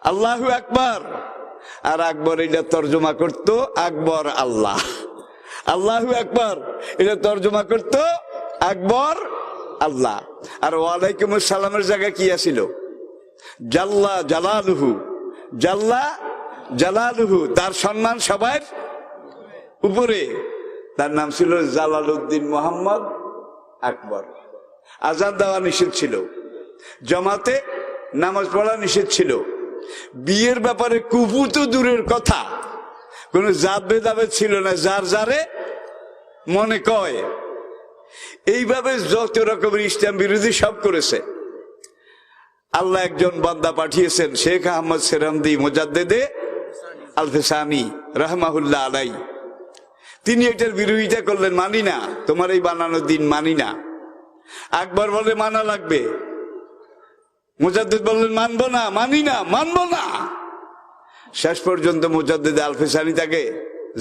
আল্লাহু আকবর। আর আকবর এটা তর্জমা করত আকবর আল্লাহ। আল্লাহু আকবর, এটা তর্জমা করত আকবর আল্লাহ। আর ওয়ালাইকুম সালামের জায়গায় কি আছিল? জাল্লা জালালুহু। জাল্লা জালালুহু, তার সম্মান সবার উপরে। তার নাম ছিল জালালউদ্দিন মোহাম্মদ আকবর। আজান দেওয়া নিষেধ ছিল। জমাতে নামাজ পড়া নিষেধ ছিল। বিয়ের ব্যাপারে কুপু তো দূরের কথা। কোন জাত ভেদাভেদ ছিল না, যার যারে মনে কয়। এইভাবে যত রকমের ইসলাম বিরোধী সব করেছে। আল্লাহ একজন বান্দা পাঠিয়েছেন, শেখ আহমদ সেরামদি মোজাদ্দেদে আলফেসানি, রহমাহুল্লাহ আলাই তিনি এটার বিরোধিতা করলেন, মানি না, তোমার এই বানানোর দিন মানি না। আকবর বলে, মানা লাগবে। মুজাদ্দিদ বললেন, মানবো না, মানি না, মানবো না। শেষ পর্যন্ত মুজাদ্দিদ আলফেসানি তাকে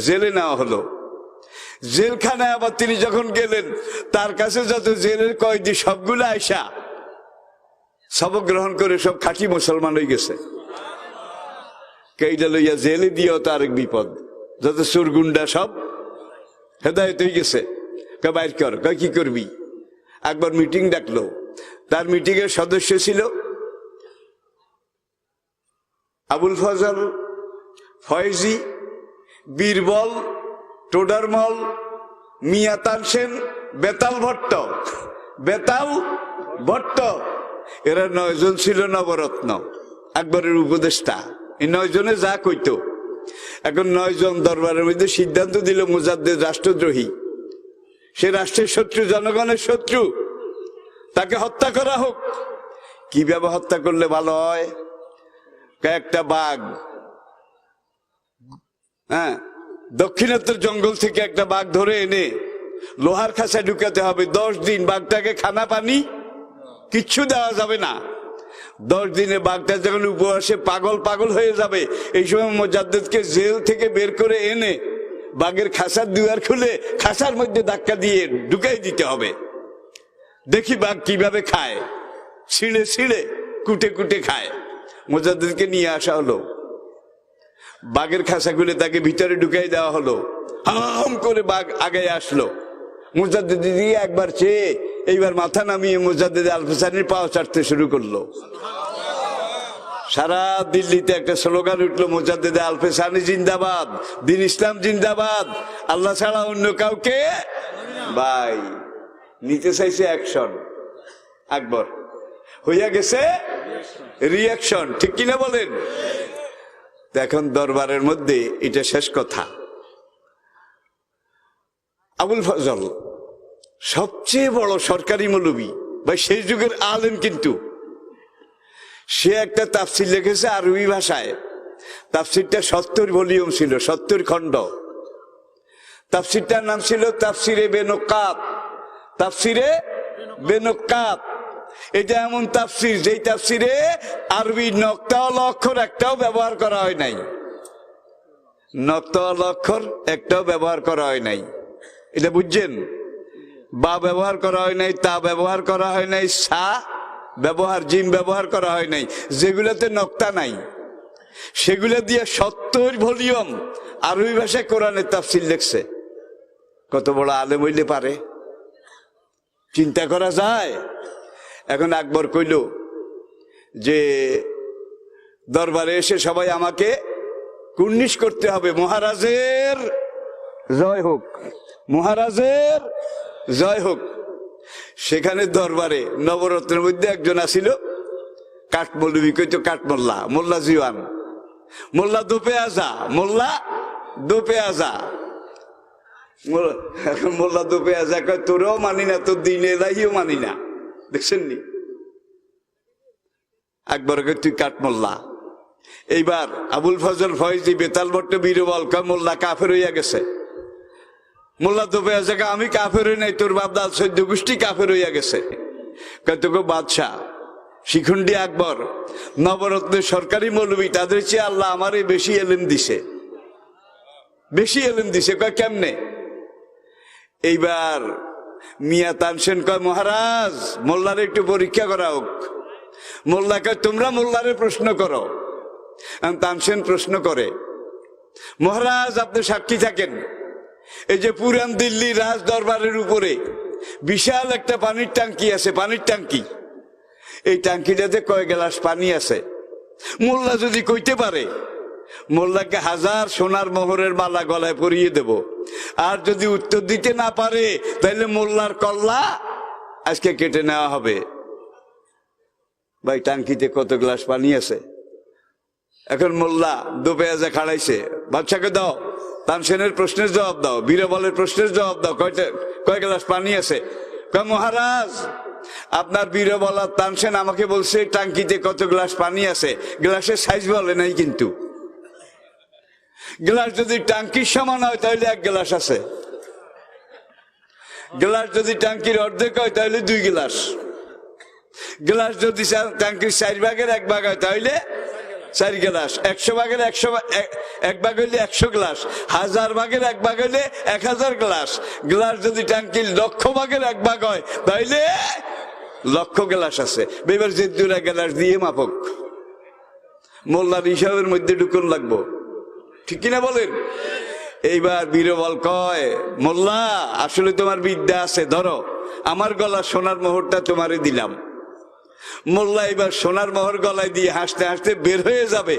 জেলে নেওয়া হলো। জেলখানায় আবার তিনি যখন গেলেন, তার কাছে যত জেলের কয়েদি সবগুলো আয়সা সবক গ্রহণ করে সব খাঁটি মুসলমান হয়ে গেছে। কেইটা লইয়া জেলে দিয়েও তার আরেক বিপদ। যত সুরগুন্ডা সব হেদায়ত হয়ে গেছে। কে বাইর কর। কি করবি? একবার মিটিং ডাকলো। তার মিটিং এর সদস্য ছিল আবুল ফজল, ফয়েজি, বীরবল, টোডারমল, মিয়া তানসেন বেতাল ভট্ট। বেতাল ভট্ট। এরা নয়জন ছিল নবরত্ন, আকবরের উপদেষ্টা। এই নয়জনে যা কইতো। এখন নয়জন দরবারের মধ্যে সিদ্ধান্ত দিল মুজাদ্দের রাষ্ট্রদ্রোহী। সে রাষ্ট্রের শত্রু, জনগণের শত্রু। তাকে হত্যা করা হোক। কীভাবে হত্যা করলে ভালো হয়? একটা বাঘ। হ্যাঁ দক্ষিণাত্তর জঙ্গল থেকে একটা বাঘ ধরে এনে লোহার খাঁচায় ঢুকাতে হবে। দশ দিন বাঘটাকে খানা পানি কিচ্ছু দেওয়া যাবে না। দশ দিনে বাঘটা যখন উপবাসে পাগল পাগল হয়ে যাবে, এই সময় মোজাদ্দেদকে জেল থেকে বের করে এনে বাঘের খাসার দুয়ার খুলে খাসার মধ্যে ধাক্কা দিয়ে ঢুকাই দিতে হবে। দেখি বাঘ কীভাবে খায়। ছিঁড়ে ছিঁড়ে, কুটে কুটে খায়। মোজাদ্দেদকে নিয়ে আসা হলো। বাঘের খাসা খুলে তাকে ভিতরে ঢুকাই দেওয়া হলো। হাম করে বাঘ আগে আসলো। মুজাদ্দিদ একবার চেয়ে এইবার মাথা নামিয়ে মুজাদ্দিদ আলফাসানির পাও চাটতে শুরু করল। সারা দিল্লিতে একটা স্লোগান উঠল, মুজাদ্দিদ আলফেসানি জিন্দাবাদ, দিন ইসলাম জিন্দাবাদ, আল্লাহ ছাড়া অন্য কাউকে ভাই নিতে চাইছে অ্যাকশন আকবর। হইয়া গেছে? রিয়াকশন ঠিক কিনা বলেন? এখন দরবারের মধ্যে এটা শেষ কথা। আবুল ফজল, সবচেয়ে বড় সরকারি মৌলবী, বা সেই যুগের আলেম কিন্তু। সে একটা তাফসির লিখেছে আরবি ভাষায়। তাফসিরটা সত্তর ভলিউম ছিল, সত্তর খণ্ড। তাফসিরটার নাম ছিল তাফসিরে বেনকাত তাফসিরে বেনকাত এটা এমন তাফসির, যেই তাফসিরে আরবি নক্তাল লক্ষর একটাও ব্যবহার করা হয় নাই। নক্তাল লক্ষর একটাও ব্যবহার করা হয় নাই। এটা বুঝছেন? বা ব্যবহার করা হয় নাই, তা ব্যবহার করা হয় নাই, সা ব্যবহার জিম ব্যবহার করা হয় নাই। যেগুলোতে নক্তা নাই, সেগুলো দিয়ে সত্তর ভলিউম আরবি ভাষায় কোরআনের তাফসিল লেখছে। কত বড় আলেম হইলে পারে। চিন্তা করা যায়? এখন আকবর কইল যে, দরবারে এসে সবাই আমাকে কুর্নিশ করতে হবে। মহারাজের জয় হোক। মহারাজের জয় হোক। সেখানে দরবারে নবরত্নের মধ্যে একজন আসিল, কাঠমল্লবী। কইতো, কাঠমোল্লা, মোল্লা জিওয়ান। মোল্লা দোপে আজা মোল্লা দোপে আজা মোল্লা- দোপে আজা কয়, তোরও মানি না, তোর দিনে এলাহিও মানি না। দেখছেন নি আকবর কয় তুই কাঠমোল্লা এইবার আবুল ফজল ফয়জি বেতাল ভট্ট বীরবল মোল্লা কাফের হইয়া গেছে। মোল্লা আছে কয়, আমি কাফের হই নাই তোর বাপ দাল সৈদ্য গোষ্ঠী কাফের হইয়া গেছে। কত বাদশাহ শিখুন্ডি আকবর নবরত্নের সরকারি মৌলবী তাদের চেয়ে আল্লাহ আমারে বেশি এলেম দিছে। বেশি এলেম দিছে কয় কেমনে? এইবার মিয়া তানসেন কয়, মহারাজ, মোল্লার একটু পরীক্ষা করা হোক মোল্লা কয়, তোমরা মোল্লারে প্রশ্ন করো। তানসেন প্রশ্ন করে, মহারাজ, আপনি সাক্ষী থাকেন। এই যে পুরান দিল্লি রাজ দরবারের উপরে বিশাল একটা পানির ট্যাঙ্কি আছে, পানির ট্যাঙ্কি। এই ট্যাঙ্কিটাতে কয় গ্লাস পানি আছে? মোল্লা যদি কইতে পারে মোল্লাকে হাজার সোনার মোহরের মালা গলায় পরিয়ে দেব। আর যদি উত্তর দিতে না পারে তাহলে মোল্লার কল্লা আজকে কেটে নেওয়া হবে। ভাই, টাঙ্কিতে কত গ্লাস পানি আছে? এখন মোল্লা দুপেয়াজা খাড়াইছে। বাচ্চাকে দাও, তানসেনের প্রশ্নের জবাব দাও, বীরবলের প্রশ্নের জবাব দাও, কয়টা, কয় গ্লাস পানি আছে? কয়, মহারাজ, আপনার বীরবল আর তানসেন আমাকে বলছে, টাঙ্কিতে কত গ্লাস পানি আছে? গ্লাসের সাইজ বলে নাই কিন্তু। গ্লাস যদি টাঙ্কির সমান হয়, তাহলে এক গ্লাস আছে। গ্লাস যদি টাঙ্কির অর্ধেক হয়, তাহলে দুই গ্লাস। গ্লাস যদি ট্যাঙ্কির চার ভাগের এক ভাগ হয়, তাহলে চার গ্লাস। একশো ভাগের একশো এক- ভাগ হইলে একশো গ্লাস। হাজার ভাগের এক ভাগ হইলে এক হাজার গ্লাস। গ্লাস যদি ট্যাঙ্কির লক্ষ ভাগের এক ভাগ হয়, তাহলে লক্ষ গ্লাস আছে। এবার যে দুরা গ্লাস দিয়ে মাপক। মোল্লার হিসাবের মধ্যে ঢুকুন লাগবো। ঠিক কিনা বলেন? এইবার বীরবল কয়, মোল্লা, আসলে তোমার বিদ্যা আছে, ধরো, আমার গলা সোনার মোহরটা তোমারে দিলাম। মোল্লা এবার সোনার মোহর গলায় দিয়ে হাসতে হাসতে বের হয়ে যাবে।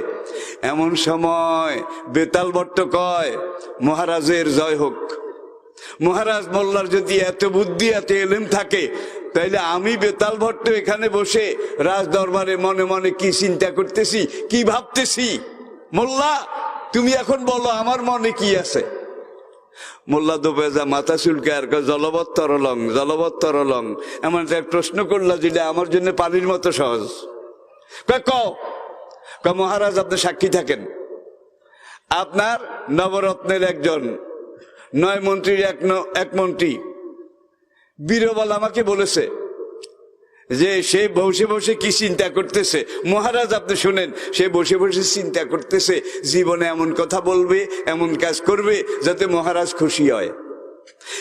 এমন সময় বেতাল ভট্ট কয়, মহারাজের জয় হোক। মহারাজ মোল্লার যদি এত বুদ্ধি, এত এলেম থাকে, তাইলে আমি বেতাল ভট্ট এখানে বসে রাজ দরবারে মনে মনে কি চিন্তা করতেছি, কি ভাবতেছি? মোল্লা তুমি এখন বলো, আমার মনে কি আছে? মোল্লা দোপেজা মাথা চুলকে আর জলবৎ তরলং জলবৎ তরলং। এমন একটা প্রশ্ন করলা যেটা আমার জন্য পানির মতো সহজ। কয় মহারাজ, আপনি সাক্ষী থাকেন। আপনার নবরত্নের একজন, নয় মন্ত্রীর এক এক মন্ত্রী, বীরবল আমাকে বলেছে যে সে বসে বসে কি চিন্তা করতেছে? মহারাজ, আপনি শুনেন, সে বসে বসে চিন্তা করতেছে, জীবনে এমন কথা বলবে, এমন কাজ করবে, যাতে মহারাজ খুশি হয়।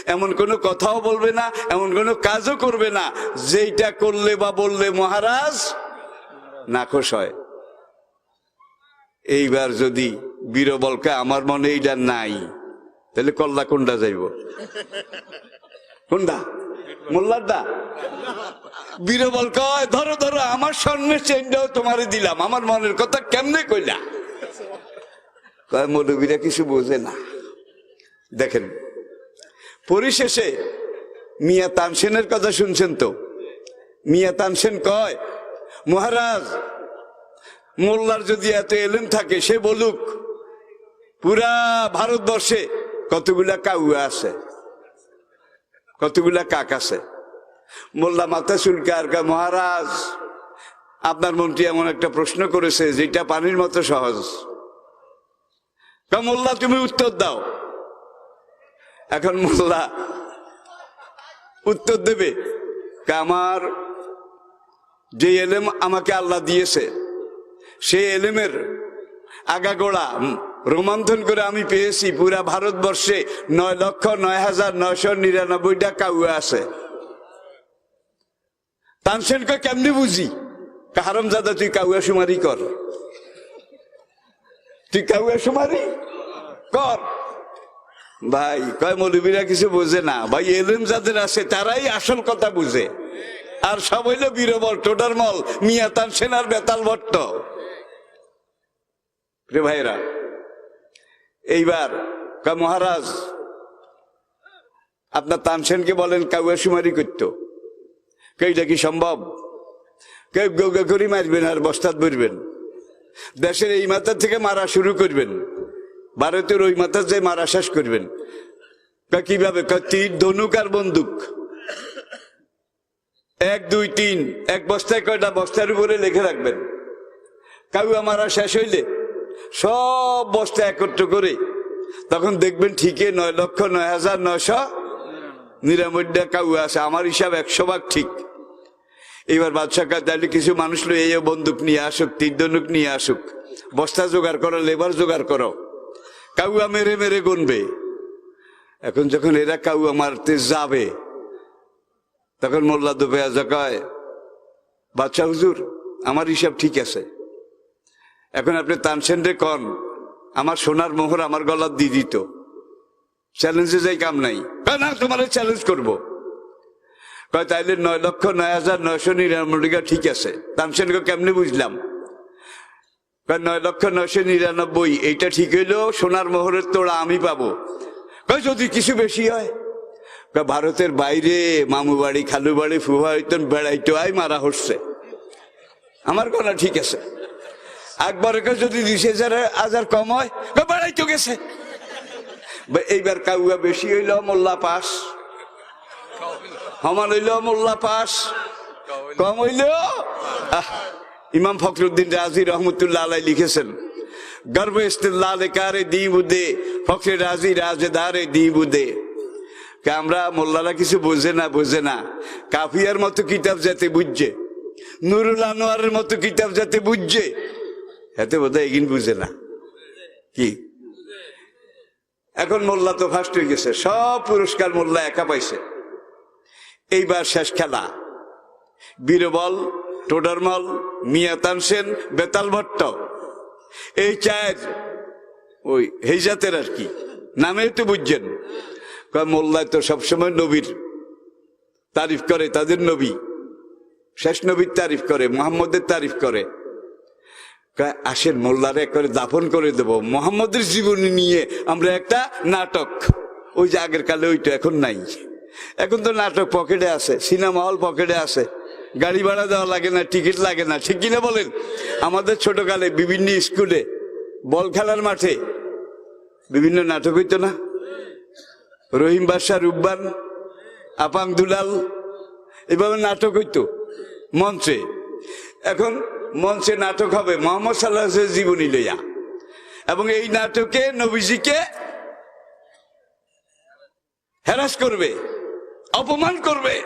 এমন কোনো কথাও বলবে না, এমন কোনো কাজও করবে না, যেইটা করলে বা বললে মহারাজ নাখোশ হয়। এইবার যদি বীরবলকে আমার মনে এইটা নাই, তাহলে কল্লা কোনটা যাইব? কোনটা মোল্লারদা বীরবল কয়, ধরো ধরো, আমার স্বর্ণের চেনটাও তোমারে দিলাম। আমার মনের কথা কেমনে কইলা? কয়, মৌলবীরা কিছু বোঝে না। দেখেন, পরিশেষে মিয়া তানসেনের কথা শুনছেন তো? মিয়া তানসেন কয়, মহারাজ, মোল্লার যদি এত এলেন থাকে, সে বলুক, পুরা ভারতবর্ষে কতগুলা কাউয়া আছে? কতগুলা কাক আছে? মোল্লা মাথা চুলকে আর কয়, মহারাজ আপনার মন্ত্রী এমন একটা প্রশ্ন করেছে যেটা পানির মতো সহজ। মোল্লা তুমি উত্তর দাও। এখন মোল্লা উত্তর দেবে। আমার যে এলেম আমাকে আল্লাহ দিয়েছে সেই এলেমের আগাগোড়া রোমন্থন করে আমি পেয়েছি। পুরা ভারতবর্ষে নয় লক্ষ নয় হাজার নয়শো নিরানব্বইটা কাউয়া আছে। তানসেনকে কেমনি বুঝি? কাহারম দাদা তুই কাউয়া সুমারি কর। তুই কাউয়া সুমারি কর। ভাই, কয়, মৌলবীরা কিছু বোঝে না। ভাই, এলেম যাদের আছে, তারাই আসল কথা বুঝে। আর সব হইল বীরবল টোটার মল মিয়া তানসেন আর বেতাল ভট্ট। ভাইরা এইবার, কয়, মহারাজ, আপনার তানসেনকে বলেন কাউয়া সুমারি করতো। কেইটা কি সম্ভব? কেউ গৌগা করি মারবেন আর বস্তাত বলবেন দেশের এই মাথার থেকে মারা শুরু করবেন। ভারতের ওই মাথার যে মারা শেষ করবেন। কীভাবে? তীর ধনুক আর বন্দুক। এক, দুই, তিন, এক বস্তায় কয়টা বস্তার উপরে লিখে রাখবেন। কাউয়া মারা শেষ হইলে সব বস্তা একত্র করে তখন দেখবেন ঠিকই নয় লক্ষ নয় হাজার নয়শো নিরানব্বইটা কাউয়া আছে। আমার হিসাব একশো ভাগ ঠিক। এবার বাদশাহ তাহলে কিছু মানুষ লো এই বন্দুক নিয়ে আসুক তীর্ধনুক নিয়ে আসুক। বস্তা জোগাড় করো, লেবার জোগাড় করো। কাউয়া মেরে মেরে গুনবে। এখন যখন এরা কাউয়া মারতে যাবে, তখন মোল্লা দুবে কয় বাচ্চা হুজুর, আমার হিসাব ঠিক আছে। এখন আপনি তানসেন রে কন, আমার সোনার মোহর আমার গলার দিয়ে দিত। চ্যালেঞ্জে যাই কাম নাই। না, তোমার চ্যালেঞ্জ করব। কয়, তাইলে নয় লক্ষ নয় হাজার নয়শো নিরানব্বই টাকা ঠিক আছে। তানসেনকে কেমনি বুঝলাম? কয়, নয় লক্ষ নয়শো নিরানব্বই, এইটা ঠিক হইলেও সোনার মোহরের তোড়া আমি পাবো। কয়, যদি কিছু বেশি হয়? ভারতের বাইরে মামু বাড়ি, খালু বাড়ি ফুয়া হইতেন আই মারা হচ্ছে। আমার কথা ঠিক আছে। একবারকে যদি বিশ হাজার হাজার কম হয় বেড়াইতো গেছে। এইবার কাউয়া বেশি হইল, মোল্লা পাস। সমান হইল মোল্লা পাস। কম হইল? ইমাম ফখরুদ্দিন রাজি রহমতুল্লাহ আলাই লিখেছেন গর্ব ইস্তিল্লাহ কারে দি বুদে ফখরে রাজি রাজেদারে দি বুদে আমরা মোল্লারা কিছু বোঝে না বোঝে না। কাফিয়ার মতো কিতাব যাতে বুঝছে, নুরুল আনোয়ারের মতো কিতাব যাতে বুঝছে, এতে বোধহয় এগিন বুঝে না। কি? এখন মোল্লা তো ফার্স্ট হয়ে গেছে, সব পুরস্কার মোল্লা একা পাইছে। এইবার শেষ খেলা। বীরবল, টোডারমল, মিয়া তানসেন, বেতাল ভট্ট। এই চায়ের ওই হেজাতের আর কি নামে তো বুঝছেন। মোল্লায় তো সবসময় নবীর তারিফ করে, তাদের নবী। শেষ নবীর তারিফ করে, মোহাম্মদের তারিফ করে। আসেন, মোল্লারে করে দাফন করে দেব। মোহাম্মদের জীবনী নিয়ে আমরা একটা নাটক। ওই যে আগের কালে ওইটা এখন নাই। এখন তো নাটক পকেটে আছে, সিনেমা হল পকেটে আছে। গাড়ি ভাড়া দেওয়া লাগে না, টিকিট লাগে না, ঠিক কিনা বলেন? আমাদের ছোটকালে বিভিন্ন স্কুলে, বল খেলার মাঠে বিভিন্ন নাটক হইতো না? রহিম বাদশাহ রুব্বান আপাং দুলাল, এভাবে নাটক হইতো মঞ্চে। এখন মঞ্চে নাটক হবে মোহাম্মদ সাল্লাহ জীবনী লইয়া। এবং এই নাটকে নবীজিকে হ্যারাস করবে। অপমান করবে,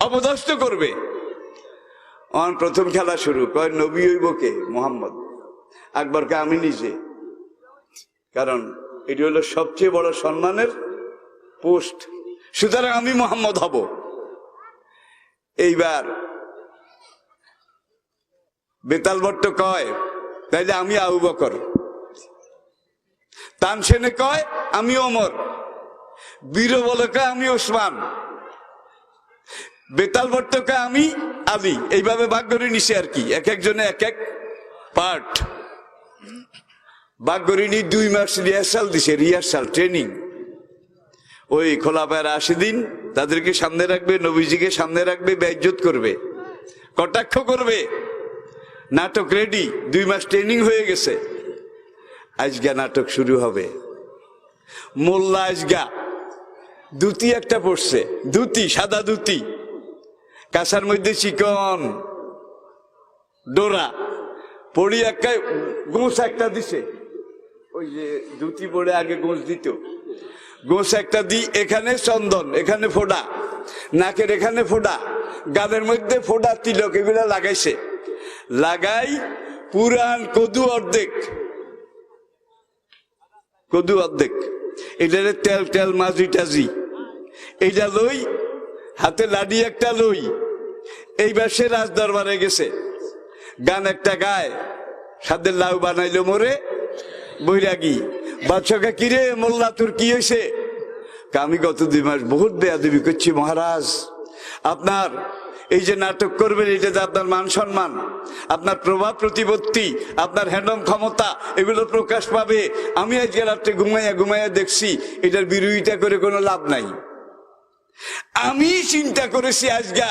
অপদস্থ করবে। আমার প্রথম খেলা শুরু, কয়, নবী হইবকে মোহাম্মদ। আকবরকে আমি নিজে। কারণ, এটি হলো সবচেয়ে বড় সম্মানের পোস্ট। সুতরাং আমি মোহাম্মদ হব। এইবার, বেতাল ভট্ট কয়, তাইলে আমি আবু বকর। তানসেনে কয়, আমি ওমর। বীর বলে কয় আমি ওসমান। বেতাল ভট্ট কয় আমি, আলী। এইভাবে ভাগ করে নিছে আর কি। এক একজনে এক এক পার্ট নিয়ে দুই মাস রিহার্সাল দিছে। রিহার্সাল ট্রেনিং ওই খোলা পায়ের আশি দিন তাদেরকে সামনে রাখবে, নবীজিকে সামনে রাখবে বেজ্জত করবে, কটাক্ষ করবে। নাটক রেডি দুই মাস ট্রেনিং হয়ে গেছে। আজগা নাটক শুরু হবে। মোল্লা আজগা। দুতি একটা পড়ছে দুতি সাদা দুতি কাঁসার মধ্যে চিকন। ডোরা। পড়ি একটা গোস একটা দিছে। ওই যে দুতি পরে আগে গোস দিত। গোস একটা দি এখানে চন্দন, এখানে ফোডা নাকের এখানে ফোডা গালের মধ্যে ফোডা তিলক এগুলা লাগাইছে। লাগাই পুরান কদু অর্ধেক। কদু অর্ধেক। এটারে তেল তেল মাঝি টাজি এইটা লই হাতে লাডি একটা লই। এইবার সে রাজ দরবারে গেছে। গান একটা গায়, সাদের লাউ বানাইলো মোরে বৈরাগী বাদশাকে কিরে মোল্লা, তোর কি হয়েছে আমি গত দুই মাস বহুত বেয়াদবি করছি মহারাজ। আপনার এই যে নাটক করবেন, এটা যে আপনার মান সম্মান, আপনার প্রভাব প্রতিপত্তি, আপনার হ্যান্ডম ক্ষমতা, এগুলো প্রকাশ পাবে। আমি আজকে রাত্রে ঘুমাইয়া ঘুমাইয়া দেখছি, এটার বিরোধিতা করে কোনো লাভ নাই। আমি চিন্তা করেছি আজগা,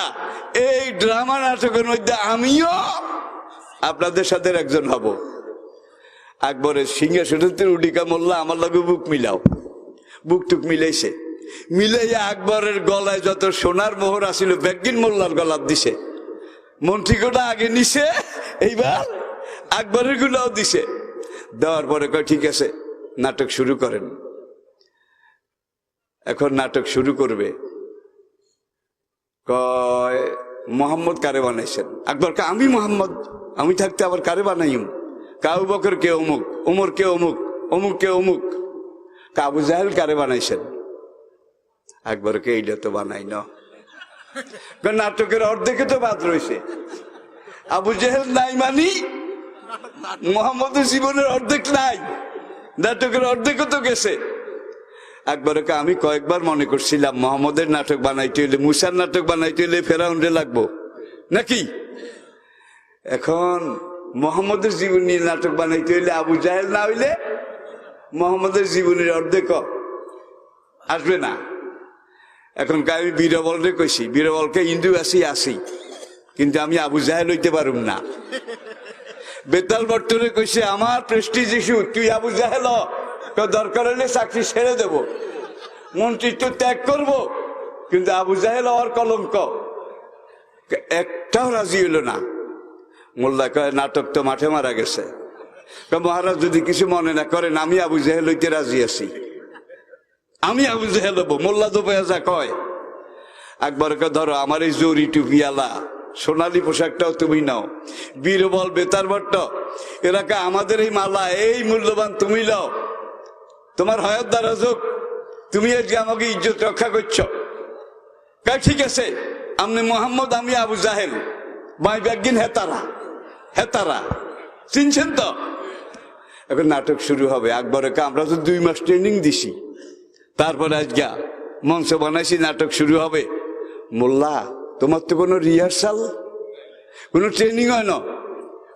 এই ড্রামা নাটকের মধ্যে আমিও আপনাদের সাথে একজন হব। আকবরের সিংহাসনের উডিকা মোল্লা, আমার লগে বুক মিলাও। বুক টুক মিলাইছে। মিলাইয়া আকবরের গলায় যত সোনার মোহর আসিল ব্যাগিন মোল্লার গলার দিছে। মন্ত্রীগুলো আগে নিছে, এইবার আকবরের গুলাও দিছে। দেওয়ার পরে কয়, ঠিক আছে, নাটক শুরু করেন। এখন নাটক শুরু করবে। কয়, মোহাম্মদ কারে বানাইছেন? আকবর আমি মোহাম্মদ, আমি থাকতে আবার কারে বানাইম? কাউ বকর কে অমুক, ওমর কে অমুক অমুক কে অমুক? কাবু জাহেল কারে বানাইছেন? আকবরকে এইটা তো বানাই না নাটকের অর্ধেকে তো বাদ রয়েছে আবু জেহেল নাই মানি? মোহাম্মদের জীবনের অর্ধেক নাই। নাটকের অর্ধেকও তো গেছে। একবারকে আমি কয়েকবার মনে করছিলাম মোহাম্মদের নাটক বানাইতে হইলে, মুসার নাটক বানাইতে হইলে ফেরাউন্ডে লাগবো। নাকি? এখন মোহাম্মদের জীবনী নাটক বানাইতে হইলে আবু জাহেল না হইলে মোহাম্মদের জীবনের অর্ধেক আসবে না। এখন আমি বীরবলরে কইছি, বীরবলকে ইন্দু আসি আসি। কিন্তু আমি আবু জাহেল হইতে পারুম না। বেতাল বর্তনে কইছে, আমার প্রেস্টিজ ইস্যু তুই আবু জাহেল দরকার হলে চাকরি ছেড়ে দেব। মন্ত্রিত্ব ত্যাগ করব, কিন্তু আবু জাহেল হওয়ার কলঙ্ক। একটাও রাজি হইল না। মোল্লা কয়, নাটক তো মাঠে মারা গেছে। মহারাজ যদি কিছু মনে না করেন, আমি আবু জাহেল হইতে রাজি আছি। আমি আবু জাহেল হব। মোল্লা দুপয়াজা কয়। একবারকে ধরো, আমার এই জরি টুপিয়ালা সোনালী পোশাকটাও তুমি নাও। বীরবল, বেতার ভট্ট এরাকে আমাদের এই মালা, এই মূল্যবান তুমি লও তোমার হয়ত যোগ তুমি আজকে আমাকে ইজ্জত রক্ষা করছ। ঠিক আছে? আপনি মোহাম্মদ, আমি আবু জাহেল বাই ব্যাগিন হেতারা হেতারা চিনছেন তো? এখন নাটক শুরু হবে। আকবরকে আমরা তো দুই মাস ট্রেনিং দিছি। তারপরে আজকে মঞ্চ বানাইছি, নাটক শুরু হবে। মোল্লা, তোমার তো কোনো রিহার্সাল কোনো ট্রেনিং হয় না।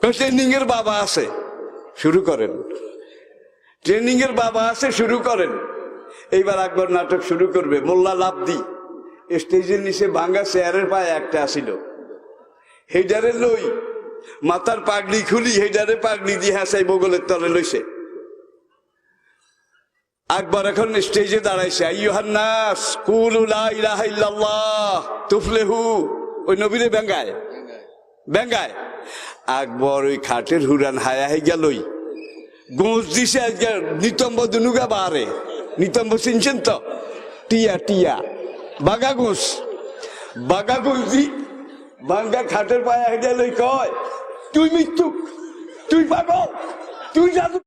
ট্রেনিং এর বাবা আছে। শুরু করেন। ট্রেনিং এর বাবা আছে শুরু করেন। এইবার একবার নাটক শুরু করবে, মোল্লা লাভ দি স্টেজের নিচে ভাঙ্গা চেয়ারের পায়ে একটা আসিল। হেডারে লই, মাথার পাগড়ি খুলি, হেডারে পাগড়ি দিয়ে হাসাই বগলের তলে লইছে। আকবর এখন স্টেজে দাঁড়াইছে, আইয়ুহান্নাস, কুলু লা ইলাহা ইল্লাল্লাহ, তুফলিহু। ওই নবীরে বেঙ্গায় বেঙ্গায় আকবর ওই খাটের হুরান হায়া হয়ে গেলই গোঁজ দিছে আজকে নিতম্ব দুনুগা বারে নিতম্ব চিনছেন তো টিয়া টিয়া বাগা গোস বাগা গোঁজ দি বাঙ্গা খাটের পায়ে হেঁটে লই কয় তুই মৃত্যু তুই পাগল তুই জাদু